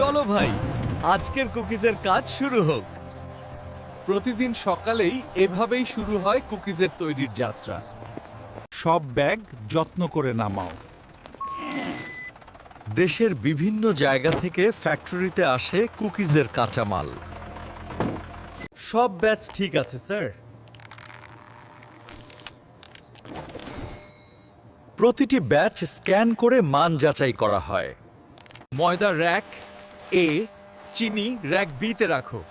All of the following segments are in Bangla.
চলো ভাই, আজকের কুকিজের কাজ শুরু হোক। প্রতিদিন সকালেই এভাবেই শুরু হয় কুকিজের তৈরির যাত্রা। সব ব্যাগ যত্ন করে নামাও। দেশের বিভিন্ন জায়গা থেকে ফ্যাক্টরিতে আসে কুকিজের কাঁচামাল। সব ব্যাচ ঠিক আছে, স্যার। প্রতিটি ব্যাচ স্ক্যান করে মান যাচাই করা হয়। ময়দা র্যাক এ, চিনি র্যাক বিতে রাখো।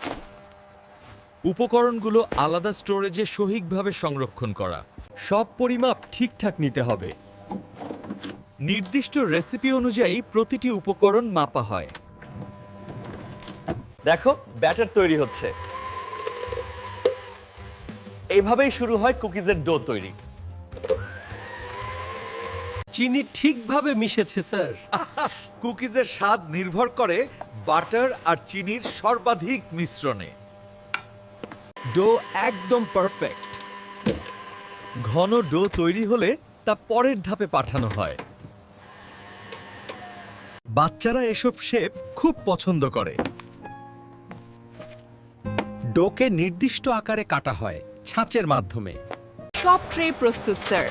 উপকরণগুলো আলাদা স্টোরেজে সহিকভাবে সংরক্ষণ করা। সব পরিমাপ ঠিকঠাক নিতে হবে। নির্দিষ্ট রেসিপি অনুযায়ী প্রতিটি উপকরণ মাপা হয়। দেখো, ব্যাটার তৈরি হচ্ছে। এইভাবেই শুরু হয় কুকিজের ডো তৈরি। চিনি ঠিকভাবে মিশেছে স্যার। কুকিজের স্বাদ নির্ভর করে বাটার আর চিনির সর্বাধিক মিশ্রণে। ডো একদম পারফেক্ট। ঘন ডো তৈরি হলে তা পরের ধাপে পাঠানো হয়। বাচ্চারা এসব শেপ খুব পছন্দ করে। ডোকে নির্দিষ্ট আকারে কাটা হয় ছাঁচের মাধ্যমে। সব ট্রে প্রস্তুত স্যার।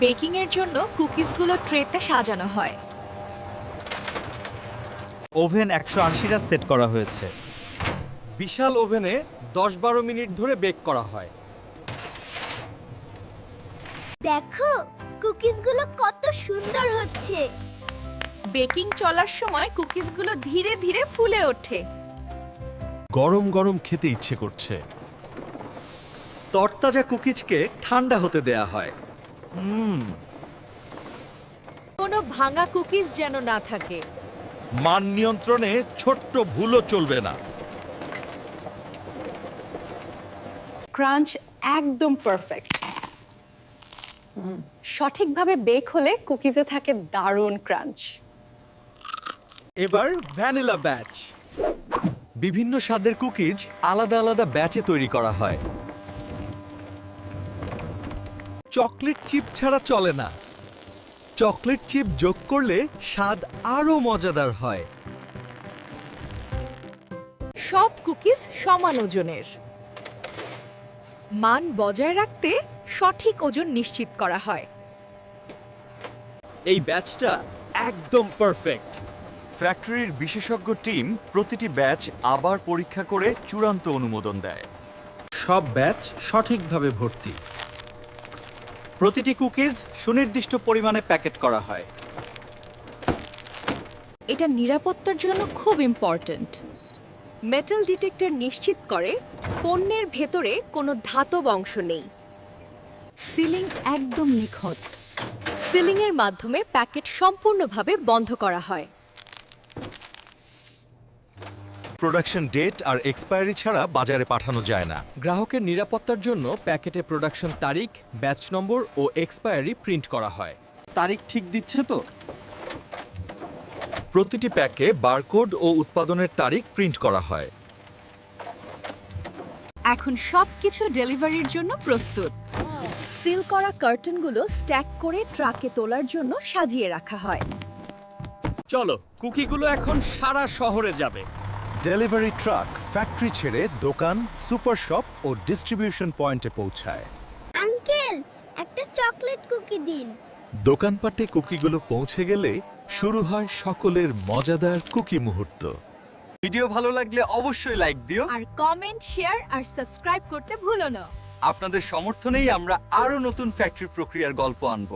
বেকিং এর জন্য কুকিজগুলো ট্রেতে সাজানো হয়। ওভেন একশো আশিটা সেট করা হয়েছে। বিশাল ওভেনে দশ বারো মিনিট ধরে বেক করা হয়। দেখো কুকিজগুলো কত সুন্দর হচ্ছে। বেকিং চলার সময় কুকিজগুলো ধীরে ধীরে ফুলে ওঠে। গরম গরম খেতে ইচ্ছে করছে। তরতাজা কুকিজকে ঠান্ডা হতে দেয়া হয়। কোনো ভাঙা কুকিজ যেন না থাকে। মান নিয়ন্ত্রণে ছোট্ট ভুলও চলবে না। ক্রাঞ্চ একদম পারফেক্ট। সঠিকভাবে বেক হলে কুকিজে থাকে দারুণ ক্রাঞ্চ। এবার ভ্যানিলা ব্যাচ। বিভিন্ন স্বাদের কুকিজ আলাদা আলাদা ব্যাচে তৈরি করা হয়। চকলেট চিপ ছাড়া চলে না। চকলেট চিপ যোগ করলে স্বাদ আরও মজাদার হয়। সব কুকিজ সমান ওজনের। মান বজায় রাখতে সঠিক ওজন নিশ্চিত করা হয়। এই ব্যাচটা একদম পারফেক্ট। ফ্যাক্টরির বিশেষজ্ঞ টিম প্রতিটি ব্যাচ আবার পরীক্ষা করে চূড়ান্ত অনুমোদন দেয়। সব ব্যাচ সঠিকভাবে ভর্তি। প্রতিটি কুকিজ সুনির্দিষ্ট পরিমাণে প্যাকেট করা হয়। এটা নিরাপত্তার জন্য খুব ইম্পর্ট্যান্ট। মেটাল ডিটেক্টর নিশ্চিত করে পণ্যের ভেতরে কোনো ধাতব অংশ নেই। সিলিং একদম নিখুঁত। সিলিংয়ের মাধ্যমে প্যাকেট সম্পূর্ণভাবে বন্ধ করা হয়। প্রোডাকশন ডেট আর এক্সপায়ারি ছাড়া বাজারে পাঠানো যায় না। গ্রাহকের নিরাপত্তার জন্য প্যাকেটে প্রোডাকশন তারিখ ব্যাচ নম্বর ও এক্সপায়ারি প্রিন্ট করা হয়। তারিখ ঠিক দিচ্ছে তো? প্রতিটি প্যাকে বারকোড ও উৎপাদনের তারিখ প্রিন্ট করা হয়। এখন সবকিছু ডেলিভারির জন্য প্রস্তুত। সিল করা কার্টনগুলো স্ট্যাক করে ট্রাকে তোলার জন্য সাজিয়ে রাখা হয়। চলো কুকিগুলো এখন সারা শহরে যাবে। ডেলিভারি ট্রাক ফ্যাক্টরি ছেড়ে দোকান সুপার শপ ও ডিস্ট্রিবিউশন পয়েন্টে পৌঁছায়। আঙ্কেল একটা চকলেট কুকি দিন। দোকানপাটে কুকিগুলো পৌঁছে গেলে শুরু হয় সকলের মজাদার কুকি মুহূর্ত। ভিডিও ভালো লাগলে অবশ্যই লাইক দিও। আর কমেন্ট শেয়ার আর সাবস্ক্রাইব করতে ভুলো না। আপনাদের সমর্থনেই আমরা আরও নতুন ফ্যাক্টরি প্রক্রিয়ার গল্প আনব।